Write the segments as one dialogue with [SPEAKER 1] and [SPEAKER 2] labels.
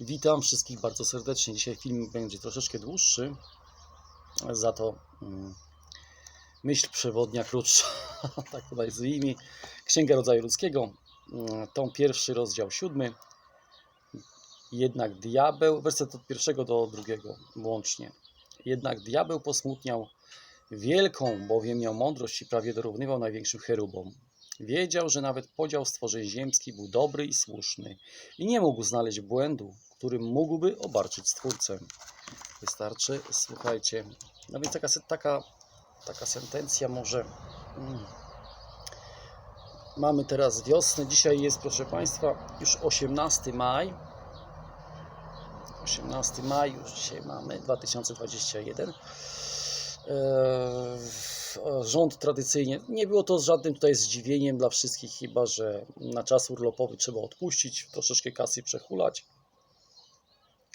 [SPEAKER 1] Witam wszystkich bardzo serdecznie. Dzisiaj film będzie troszeczkę dłuższy, za to mm, myśl przewodnia krótsza. tak to nazwijmy. Księga Rodzaju Ludzkiego, mm, tom pierwszy, rozdział siódmy. Jednak diabeł, werset od pierwszego do drugiego łącznie. Jednak diabeł posmutniał wielką, bowiem miał mądrość i prawie dorównywał największym cherubom. Wiedział, że nawet podział stworzeń ziemskich był dobry i słuszny i nie mógł znaleźć błędu, którym mógłby obarczyć Stwórcę. Wystarczy, słuchajcie. No więc taka, taka, taka sentencja może. Mm. Mamy teraz wiosnę. Dzisiaj jest, proszę Państwa, już 18 maj. 18 maj, już dzisiaj mamy 2021. Eee, Rząd tradycyjnie, nie było to żadnym tutaj zdziwieniem dla wszystkich, chyba że na czas urlopowy trzeba odpuścić, troszeczkę kasy przechulać.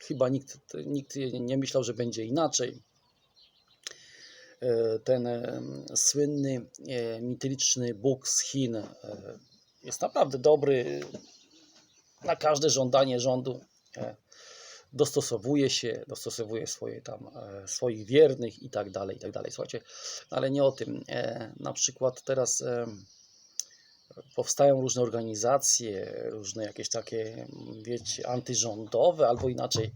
[SPEAKER 1] Chyba nikt, nikt nie myślał, że będzie inaczej. E, Ten e, słynny, e, mityczny Bóg z Chin jest naprawdę dobry na każde żądanie rządu. Dostosowuje się, dostosowuje swoje tam, swoich wiernych i tak dalej, i tak dalej. Słuchajcie, ale nie o tym. Na przykład teraz powstają różne organizacje, różne jakieś takie, mm, wiecie, antyrządowe, albo inaczej,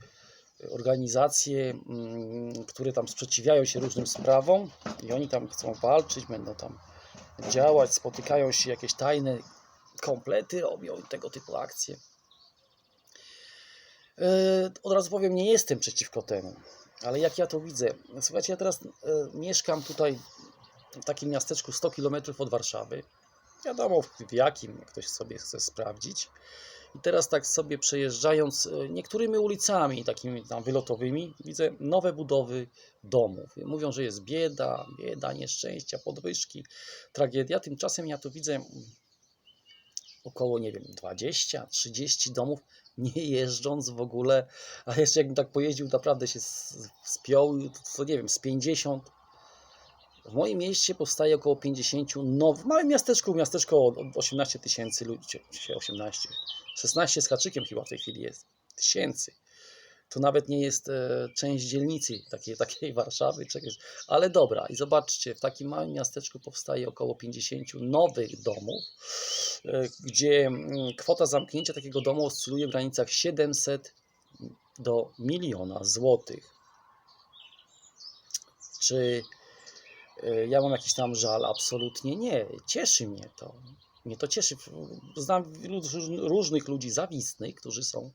[SPEAKER 1] organizacje, mm, które tam sprzeciwiają się różnym sprawom i oni tam chcą walczyć, będą tam działać, spotykają się, jakieś tajne komplety robią tego typu akcje. E, Od razu powiem, nie jestem przeciwko temu, ale jak ja to widzę, słuchajcie, ja teraz e, mieszkam tutaj w takim miasteczku 100 km od Warszawy. Wiadomo w jakim, jak ktoś sobie chce sprawdzić. I teraz tak sobie przejeżdżając e, niektórymi ulicami takimi tam wylotowymi, widzę nowe budowy domów. Mówią, że jest bieda, bieda, nieszczęścia, podwyżki, tragedia. Tymczasem ja tu widzę około, nie wiem, 20, 30 domów, nie jeżdżąc w ogóle, a jeszcze jakbym tak pojeździł, naprawdę się spiął, to nie wiem, z 50. W moim mieście powstaje około 50 now, w małym miasteczku, miasteczko o o 18 tysięcy ludzi, dzisiaj 18, 16 z haczykiem chyba w tej chwili jest, tysięcy. To nawet nie jest e, część dzielnicy takiej, takiej Warszawy, czegoś. ale dobra. I zobaczcie, w takim małym miasteczku powstaje około 50 nowych domów, e, gdzie mm, kwota zamknięcia takiego domu oscyluje w granicach 700 do miliona złotych. Czy ja mam jakiś tam żal? Absolutnie nie. Cieszy mnie to. Mnie to cieszy. Znam różnych ludzi zawistnych, którzy są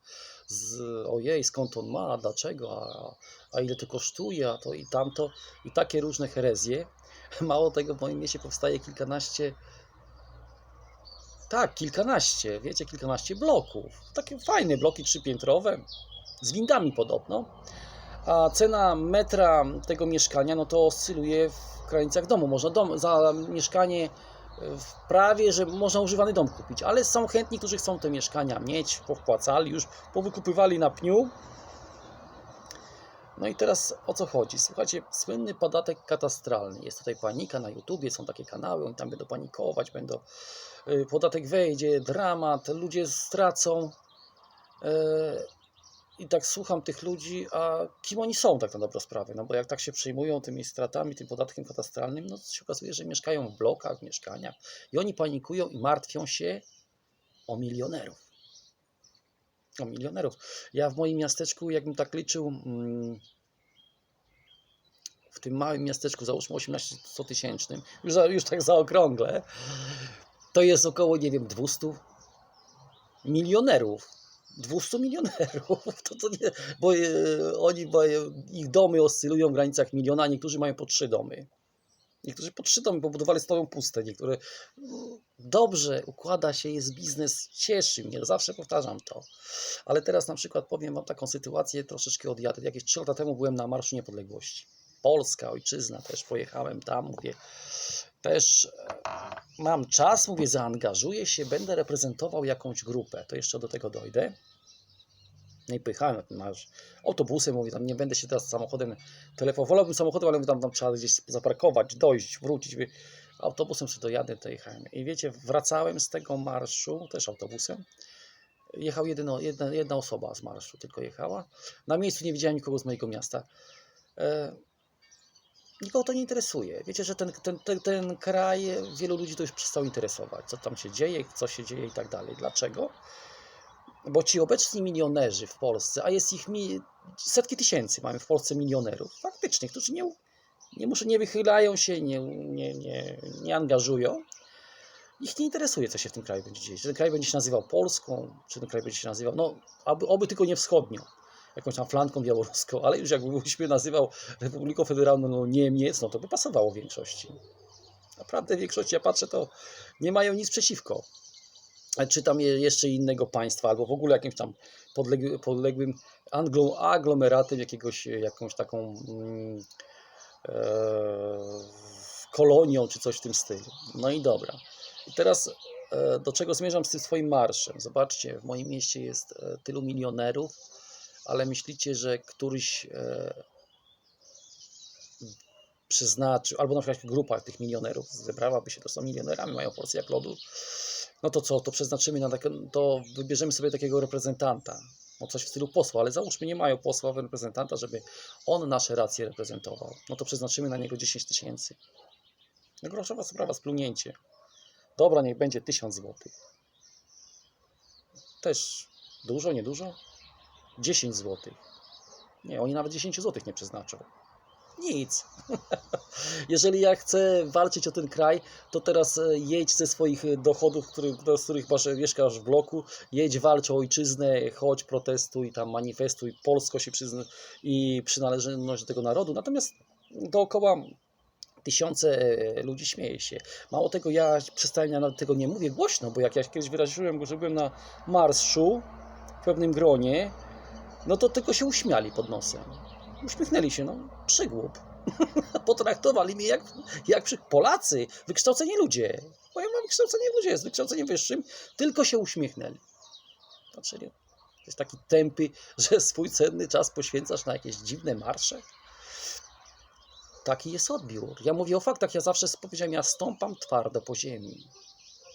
[SPEAKER 1] z ojej, skąd on ma, dlaczego, a, a ile to kosztuje, a to i tamto, i takie różne herezje. Mało tego, w moim mieście powstaje kilkanaście, tak, kilkanaście, wiecie, kilkanaście bloków. Takie fajne bloki trzypiętrowe, z windami podobno. A cena metra tego mieszkania, no to oscyluje w granicach domu. Można dom, za mieszkanie e, prawie, że można używany dom kupić, ale są chętni, którzy chcą te mieszkania mieć, powpłacali już, powykupywali na pniu. No i teraz o co chodzi? Słuchajcie, słynny podatek katastralny. Jest tutaj panika na YouTubie, są takie kanały, oni tam będą panikować, będą y, podatek wejdzie, dramat, ludzie stracą. I tak słucham tych ludzi, a kim oni są tak na dobrą sprawę? No bo jak tak się przejmują tymi stratami, tym podatkiem katastralnym, no to się okazuje, że mieszkają w blokach, w mieszkaniach i oni panikują i martwią się o milionerów. O milionerów. Ja w moim miasteczku, jakbym tak liczył, mm, w tym małym miasteczku, załóżmy 18 tysięcznym, już, już tak zaokrąglę, to jest około, nie wiem, 200 milionerów. 200 milionerów, to, to nie, bo e, oni mają, ich domy oscylują w granicach miliona, a niektórzy mają po trzy domy. Niektórzy po trzy domy pobudowali, stoją puste, niektóre dobrze układa się, jest biznes, cieszy mnie, zawsze powtarzam to. Ale teraz na przykład powiem Wam taką sytuację, troszeczkę odjadę. Jakieś 3 lata temu byłem na Marszu Niepodległości. Polska, ojczyzna, też pojechałem tam, mówię, też e, mam czas, mówię, zaangażuję się, będę reprezentował jakąś grupę, to jeszcze do tego dojdę. No i pojechałem na ten marsz autobusem, mówię, tam nie będę się teraz samochodem, telefon, wolałbym samochodem, ale mówię, tam, tam trzeba gdzieś zaparkować, dojść, wrócić. Autobusem sobie dojadę, to jechałem. I wiecie, wracałem z tego marszu, też autobusem, Jechał jedyno, jedna, jedna osoba z marszu, tylko jechała. Na miejscu nie widziałem nikogo z mojego miasta. E, nikogo to nie interesuje. Wiecie, że ten, ten, ten, ten kraj, wielu ludzi to już przestało interesować, co tam się dzieje, co się dzieje i tak dalej. Dlaczego? Bo ci obecni milionerzy w Polsce, a jest ich mi, setki tysięcy mamy w Polsce milionerów, faktycznie, którzy nie, nie, muszą, nie wychylają się, nie, nie, nie, nie angażują. Ich nie interesuje, co się w tym kraju będzie dzieje. Czy ten kraj będzie się nazywał Polską, czy ten kraj będzie się nazywał, no, aby, oby tylko nie wschodnią, jakąś tam flanką białoruską, ale już jakbyśmy nazywał Republiką Federalną Niemiec, no to by pasowało w większości. Naprawdę w większości, ja patrzę, to nie mają nic przeciwko. Czy tam je- jeszcze innego państwa, albo w ogóle jakimś tam podległy, podległym anglo, aglomeratem jakiegoś, jakąś taką mm, e, kolonią, czy coś w tym stylu. No i dobra. I teraz e, do czego zmierzam z tym swoim marszem? Zobaczcie, w moim mieście jest e, tylu milionerów, ale myślicie, że któryś e, przeznaczył, albo na przykład grupa tych milionerów zebrałaby się, to są milionerami, mają porcję jak lodu, no to co, to przeznaczymy na takie, to wybierzemy sobie takiego reprezentanta, no coś w stylu posła, ale załóżmy nie mają posła, reprezentanta, żeby on nasze racje reprezentował, no to przeznaczymy na niego 10 tysięcy. No groszowa sprawa, splunięcie. Dobra, niech będzie 1000 złotych. Też dużo, niedużo? 10 złotych. Nie, oni nawet 10 złotych nie przeznaczą. Nic. Jeżeli ja chcę walczyć o ten kraj, to teraz e, jedź ze swoich e, dochodów, który, z których masz, mieszkasz w bloku, jedź, walcz o ojczyznę, chodź, protestuj, tam manifestuj polskość i, przyzna- i przynależność do tego narodu. Natomiast dookoła tysiące e, ludzi śmieje się. Mało tego, ja przestałem, nawet tego nie mówię głośno, bo jak ja kiedyś wyraziłem, że byłem na marszu w pewnym gronie, no to tylko się uśmiali pod nosem. Uśmiechnęli się, no, przygłup. Potraktowali mnie jak, jak przy... Polacy, wykształceni ludzie. Bo ja mam wykształcenie ludzie, z wykształceniem wyższym, tylko się uśmiechnęli. Patrzyli, jest taki tępy, że swój cenny czas poświęcasz na jakieś dziwne marsze. Taki jest odbiór. Ja mówię o faktach, ja zawsze powiedziałem, ja stąpam twardo po ziemi.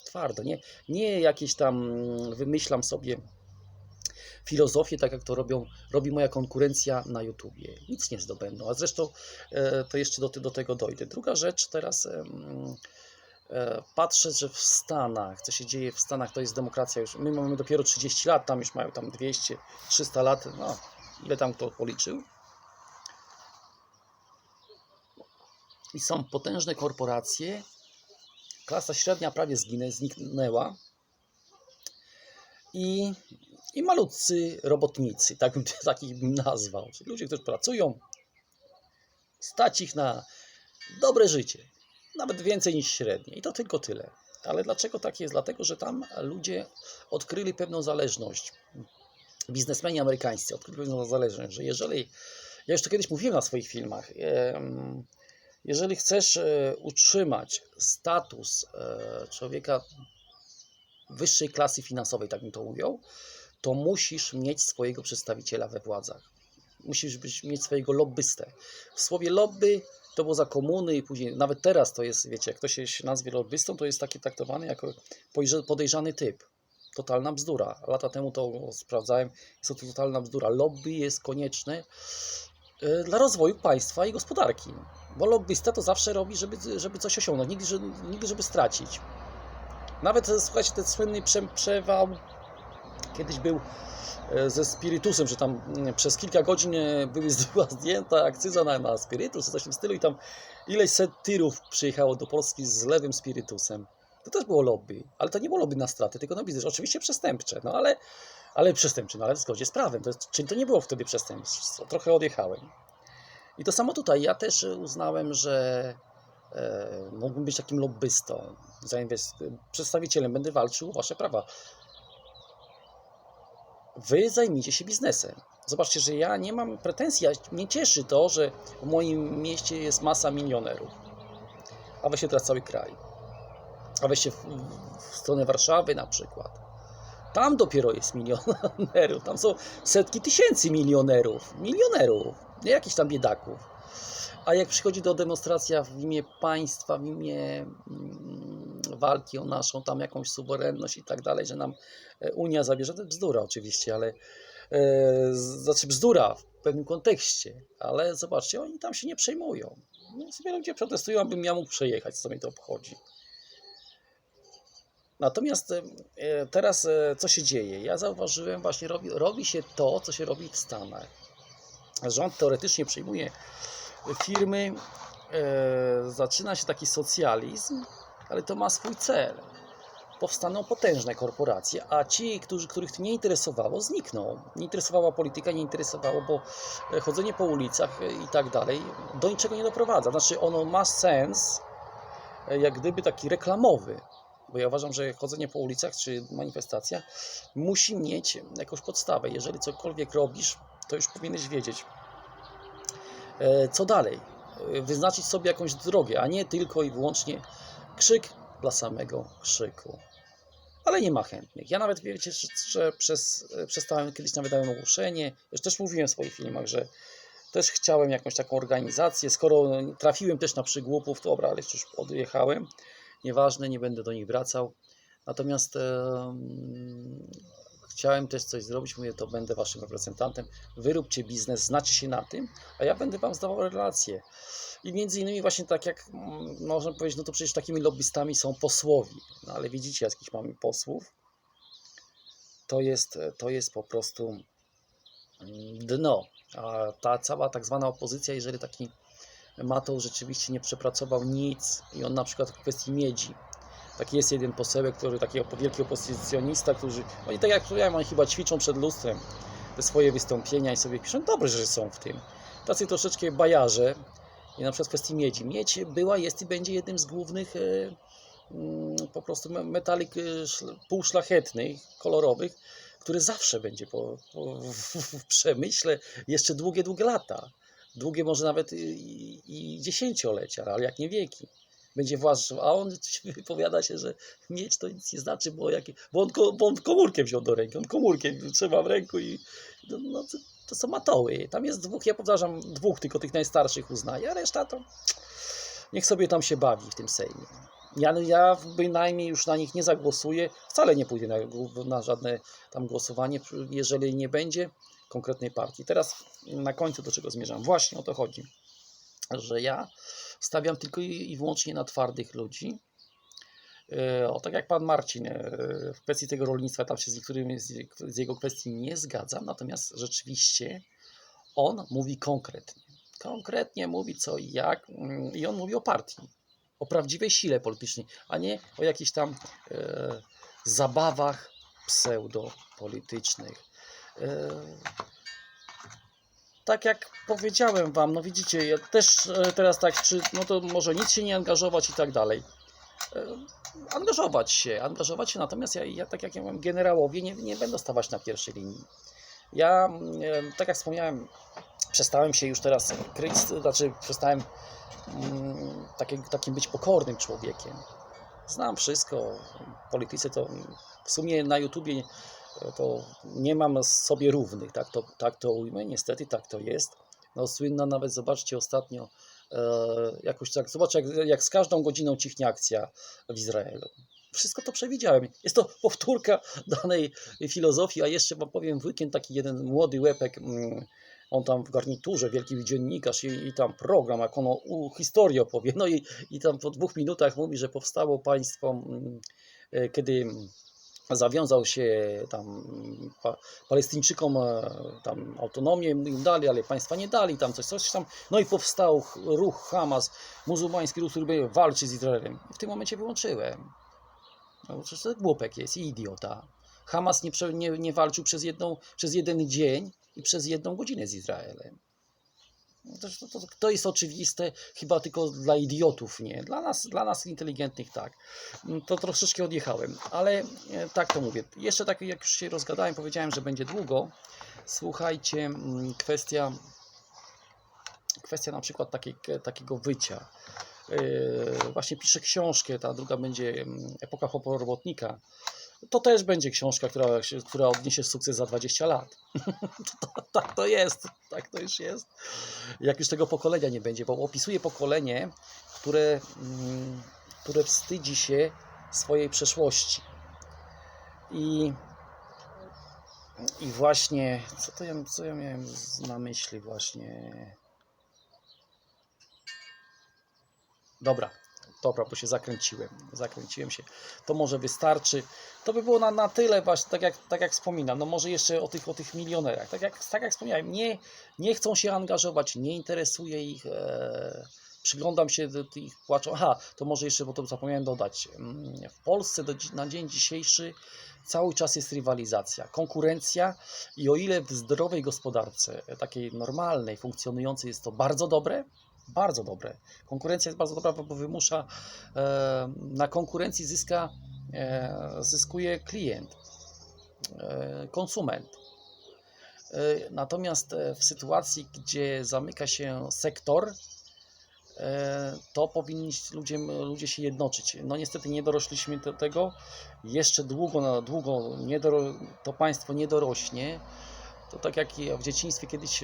[SPEAKER 1] Twardo, nie, nie jakieś tam mm, wymyślam sobie filozofię, tak jak to robią, robi moja konkurencja na YouTubie. Nic nie zdobędą. A zresztą e, to jeszcze do, do tego dojdę. Druga rzecz, teraz e, patrzę, że w Stanach, co się dzieje w Stanach, to jest demokracja już. My mamy dopiero 30 lat, tam już mają tam 200, 300 lat, no ile tam kto policzył. I są potężne korporacje. Klasa średnia prawie zginę, zniknęła. I, i malutcy robotnicy, tak bym, takich bym nazwał. Czyli ludzie, którzy pracują, stać ich na dobre życie. Nawet więcej niż średnie. I to tylko tyle. Ale dlaczego tak jest? Dlatego, że tam ludzie odkryli pewną zależność. Biznesmeni amerykańscy odkryli pewną zależność, że jeżeli, ja już to kiedyś mówiłem na swoich filmach, jeżeli chcesz e, utrzymać status e, człowieka wyższej klasy finansowej, tak bym to mówił, to musisz mieć swojego przedstawiciela we władzach. Musisz być, mieć swojego lobbystę. W słowie lobby to było za komuny i później, nawet teraz to jest, wiecie, jak ktoś się nazwie lobbystą, to jest taki traktowany jako podejrzany typ. Totalna bzdura. Lata temu to sprawdzałem, jest to totalna bzdura. Lobby jest konieczne e, dla rozwoju państwa i gospodarki. Bo lobbysta to zawsze robi, żeby, żeby coś osiągnąć, nigdy, żeby, nigdy żeby stracić. Nawet, e, słuchajcie, ten słynny prze, przewał kiedyś był e, ze spirytusem, że tam przez kilka godzin e, były, zdjęta akcyza na, na spirytus, coś w tym stylu i tam ileś set tirów przyjechało do Polski z lewym spirytusem. To też było lobby, ale to nie było lobby na straty, tylko na biznes. Oczywiście przestępcze, no ale, ale przestępcze, no ale w zgodzie z prawem. To czyli to nie było wtedy przestępstwo, trochę odjechałem. I to samo tutaj. Ja też uznałem, że e, mógłbym być takim lobbystą, przedstawicielem, będę walczył o wasze prawa. Wy zajmijcie się biznesem. Zobaczcie, że ja nie mam pretensji, mnie cieszy to, że w moim mieście jest masa milionerów. A weźcie teraz cały kraj. A weźcie w, w stronę Warszawy na przykład. Tam dopiero jest milionerów. Tam są setki tysięcy milionerów. Milionerów, nie jakichś tam biedaków. A jak przychodzi do demonstracja w imię państwa, w imię mm, walki o naszą tam jakąś suwerenność i tak dalej, że nam e, Unia zabierze. To bzdura oczywiście, ale e, znaczy bzdura w pewnym kontekście, ale zobaczcie, oni tam się nie przejmują. No, sobie ludzie protestują, abym ja mógł przejechać, co mnie to obchodzi. Natomiast e, teraz co się dzieje? Ja zauważyłem właśnie, robi, robi się to, co się robi w Stanach. Rząd teoretycznie przejmuje firmy, e, zaczyna się taki socjalizm, ale to ma swój cel. Powstaną potężne korporacje, a ci, którzy, których to nie interesowało, znikną. Nie interesowała polityka, nie interesowało, bo e, chodzenie po ulicach e, i tak dalej do niczego nie doprowadza. Znaczy, ono ma sens, e, jak gdyby taki reklamowy, bo ja uważam, że chodzenie po ulicach czy manifestacja musi mieć jakąś podstawę. Jeżeli cokolwiek robisz, to już powinieneś wiedzieć, co dalej. Wyznaczyć sobie jakąś drogę, a nie tylko i wyłącznie krzyk dla samego krzyku. Ale nie ma chętnych. Ja nawet, wiecie, że- przez, e, przestałem, kiedyś nawet dałem ogłoszenie, już też mówiłem w swoich filmach, że też chciałem jakąś taką organizację, skoro trafiłem też na przygłupów, to dobra, ale już odjechałem, nieważne, nie będę do nich wracał. Natomiast em, chciałem też coś zrobić, mówię, to będę waszym reprezentantem, wyróbcie biznes, znacie się na tym, a ja będę wam zdawał relacje. I między innymi właśnie tak jak mm, można powiedzieć, no to przecież takimi lobbystami są posłowi, no ale widzicie jakich mamy posłów, to jest, to jest po prostu mm, dno. A ta cała tak zwana opozycja, jeżeli taki Matą rzeczywiście nie przepracował nic i on na przykład w kwestii miedzi, Taki jest jeden posełek, który taki wielki opozycjonista, którzy, oni tak jak powiedziałem, oni chyba ćwiczą przed lustrem te swoje wystąpienia i sobie piszą, dobrze, że są w tym. Tacy troszeczkę bajarze i na przykład w kwestii miedzi. Miedź była, jest i będzie jednym z głównych e, mm, po prostu me- metalik e, szl- półszlachetnych, kolorowych, który zawsze będzie po, po, w, w przemyśle jeszcze długie, długie lata. Długie może nawet i, i dziesięciolecia, ale jak nie wieki będzie własny, a on wypowiada się, że mieć to nic nie znaczy, bo, jakie, bo, on, bo on komórkę wziął do ręki, on komórkę trzyma w ręku i no, no, to, to są matoły. Tam jest dwóch, ja powtarzam, dwóch tylko tych najstarszych uznaję, a reszta to niech sobie tam się bawi w tym Sejmie. Ja, ja bynajmniej już na nich nie zagłosuję, wcale nie pójdę na, na żadne tam głosowanie, jeżeli nie będzie konkretnej partii. Teraz na końcu do czego zmierzam? Właśnie o to chodzi, że ja stawiam tylko i, wyłącznie na twardych ludzi. E, O tak jak pan Marcin, e, w kwestii tego rolnictwa, tam się z niektórymi z, z jego kwestii nie zgadzam, natomiast rzeczywiście on mówi konkretnie. Konkretnie mówi co i jak mm, i on mówi o partii, o prawdziwej sile politycznej, a nie o jakichś tam e, zabawach pseudopolitycznych. E, tak jak powiedziałem wam, no widzicie, ja też e, teraz tak, czy, no to może nic się nie angażować i tak dalej. E, Angażować się, angażować się, natomiast ja, ja tak jak ja mówię, generałowie nie, nie będą stawać na pierwszej linii. Ja, e, tak jak wspomniałem, przestałem się już teraz kryć, znaczy przestałem mm, takie, takim być pokornym człowiekiem. Znam wszystko, polityce to w sumie na YouTubie to nie mam sobie równych, tak to, tak to ujmę, niestety tak to jest. No słynna nawet, zobaczcie ostatnio, e, jakoś tak, zobaczcie jak, jak z każdą godziną cichnie akcja w Izraelu. Wszystko to przewidziałem. Jest to powtórka danej filozofii, a jeszcze wam powiem, w weekend taki jeden młody łepek, mm, on tam w garniturze, wielki dziennikarz i, i tam program, jak ono u, historię opowie, no i, i tam po dwóch minutach mówi, że powstało państwo, mm, e, kiedy zawiązał się tam pa, Palestyńczykom e, tam autonomię im dali, ale państwa nie dali, tam coś, coś tam. No i powstał ch- ruch Hamas, muzułmański ruch, który walczy z Izraelem. I w tym momencie wyłączyłem. No, przecież to głupek jest i idiota. Hamas nie, nie, nie walczył przez, jedną, przez jeden dzień i przez jedną godzinę z Izraelem. No To, to, to, jest oczywiste, chyba tylko dla idiotów nie. Dla nas, dla nas inteligentnych tak. Mm, To troszeczkę odjechałem, ale e, tak to mówię. Jeszcze tak jak już się rozgadałem, powiedziałem, że będzie długo. Słuchajcie, mm, kwestia, kwestia na przykład takiego wycia. Yy, Właśnie piszę książkę, ta druga będzie mm, Epoka Robotnika. To też będzie książka, która, która odniesie sukces za 20 lat. tak to jest, tak to już jest. Jak już tego pokolenia nie będzie, bo opisuje pokolenie, które, mm, które wstydzi się swojej przeszłości. I, i właśnie, co to ja, co ja miałem na myśli właśnie? Dobra, dobra, bo się zakręciłem. Zakręciłem się. To może wystarczy. To by było na, na tyle właśnie, tak jak, tak jak wspominam. No może jeszcze o tych, o tych milionerach. Tak jak, tak jak wspomniałem, nie, nie chcą się angażować, nie interesuje ich. E, przyglądam się do tych płaczą. Aha, to może jeszcze, bo to zapomniałem dodać. Mm, W Polsce do, na dzień dzisiejszy cały czas jest rywalizacja, konkurencja i o ile w zdrowej gospodarce, e, takiej normalnej, funkcjonującej jest to bardzo dobre, bardzo dobre. Konkurencja jest bardzo dobra, bo wymusza, e, na konkurencji zyska, e, zyskuje klient, e, konsument. Natomiast w sytuacji, gdzie zamyka się sektor, to powinni ludzie, ludzie się jednoczyć. No niestety nie dorośliśmy do tego. Jeszcze długo, długo nie doro, to państwo nie dorośnie. To tak jak ja w dzieciństwie kiedyś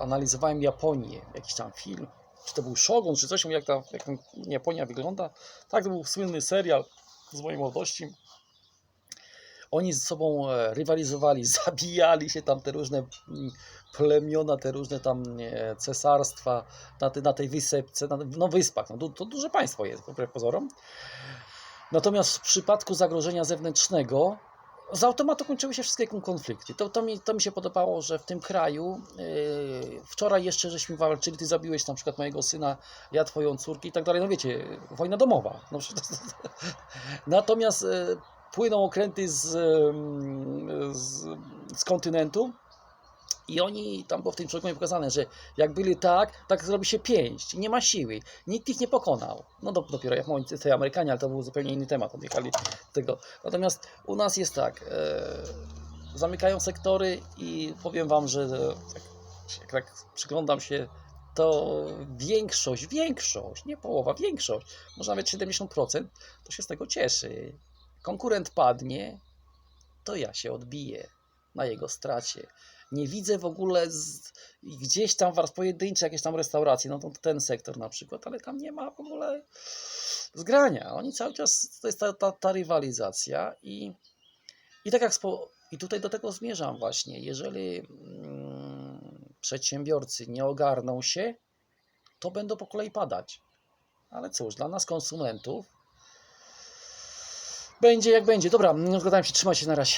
[SPEAKER 1] analizowałem Japonię, jakiś tam film, czy to był Shogun, czy coś, jak ta, jak Japonia wygląda. Tak, to był słynny serial z mojej młodości. Oni ze sobą e, rywalizowali, zabijali się tam te różne mm, plemiona, te różne tam cesarstwa na, te, na tej wysepce, na, no wyspach. No, to, to duże państwo jest, wbrew pozorom. Natomiast w przypadku zagrożenia zewnętrznego z automatu kończyły się wszystkie kon- konflikty. To, to, mi, to mi się podobało, że w tym kraju yy, wczoraj jeszcze żeśmy walczyli, ty zabiłeś na przykład mojego syna, ja twoją córkę i tak dalej. No wiecie, wojna domowa. No, Natomiast yy, płyną okręty z, yy, z, z kontynentu i oni, tam było w tym programie pokazane, że jak byli tak, tak zrobi się pięść, nie ma siły, nikt ich nie pokonał. No do, dopiero jak mówią te Amerykanie, ale to był zupełnie inny temat, odjechali tego. Natomiast u nas jest tak, e, zamykają sektory i powiem Wam, że e, jak, jak przyglądam się, to większość, większość, nie połowa, większość, może nawet 70%, to się z tego cieszy. Konkurent padnie, to ja się odbiję na jego stracie. Nie widzę w ogóle z, gdzieś tam pojedyncze jakieś tam restauracje, no to ten sektor na przykład, ale tam nie ma w ogóle zgrania. Oni cały czas, to jest ta, ta, ta rywalizacja i, i tak jak spo, i tutaj do tego zmierzam właśnie. Jeżeli mm, przedsiębiorcy nie ogarną się, to będą po kolei padać. Ale cóż, dla nas konsumentów będzie jak będzie. Dobra, zgadałem się, trzymaj się na razie.